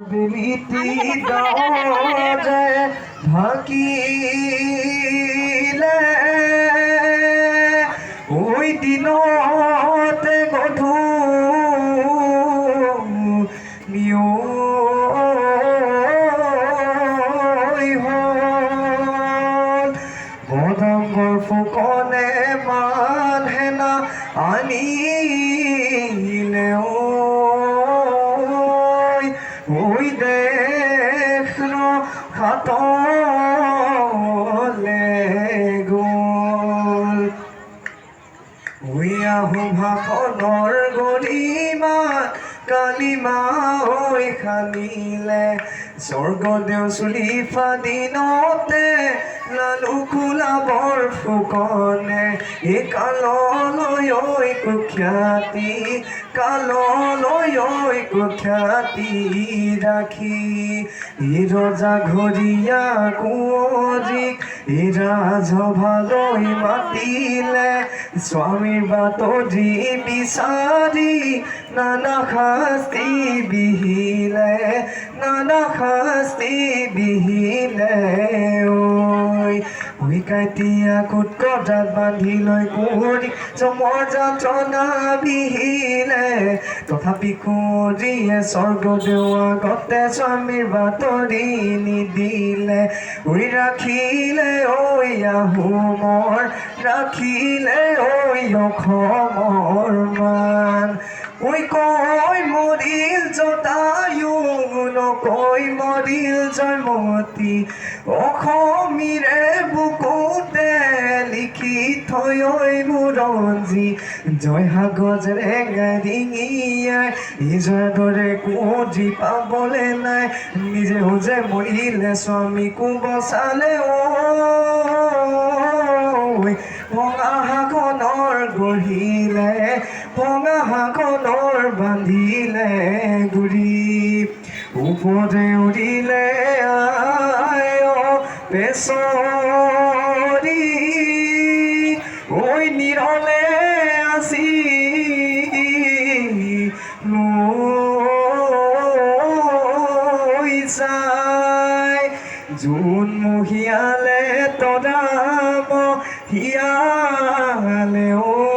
বিলিতি দরজে ভাকিলে ওই দিনতে গধূলিও হ'ল। বদংগৰ ফুকনে মান হেনা আনিলে খাতলে গ'ল। ওই আহোম ভাষণৰ গৰিমা কালিমা ঐ খানিলে স্বৰ্গদেউ চুলিফা দিনতে লালু কোলাবৰ ফুকনে, এ কাললৈ ঐ কুখ্যাতি কাললৈ ঐ কুখ্যাতি ৰাখি এই ৰজা ঘৰীয়া কুঁৱৰীক এই ভালোই মাতিলে স্বামীৰ বাতৰি বিচাৰি নানা শাস্তি বিহিলে নানা খাস্তি বিহিলে। ঐ কাটিয়া কুট কটাত বান্ধি লৈ কুঁৱৰী জমৰ যাত্ৰনা বিহিলে, তথাপি কুঁৱৰীয়ে স্বৰ্গদেউ আগতে স্বামীৰ বাতৰি নিদিলে। ঐ ৰাখিলে ঐ আহোমৰ ৰাখিলে ঐ অসমৰ মান। ঐ কৈ নকৈ মৰিল জয়মতী অসমীৰে বুকুতে লিখি থৈ ঐ বুৰঞ্জী জয় সাগজৰে গাড়িঙিয়াই নিজৰ দৰে কোঁৱৰী পাবলে নাই নিজেও যে মৰিলে স্বামীকো বচালে ঐ ভঙা হাখনৰ গঢ়িলে ভঙা হাখনৰ বান্ধিলে গুৰি ওপৰে উৰিলে আই পেচৰি ঐ নিৰলে আজি লৈ যায় জোন মহিয়ালে তৰাম হিয়ালে ঐ